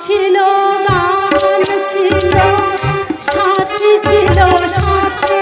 ছিল গান ছিল সাথী ছিল সাথে।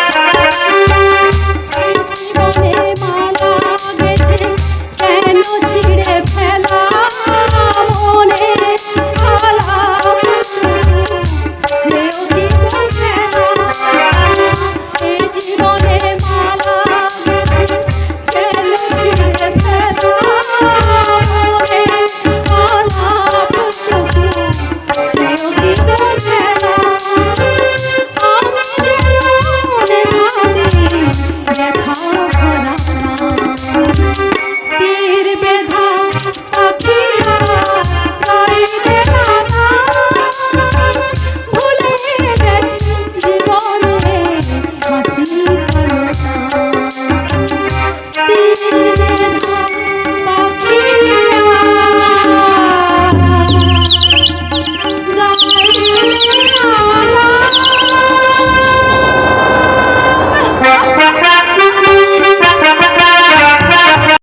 Oh,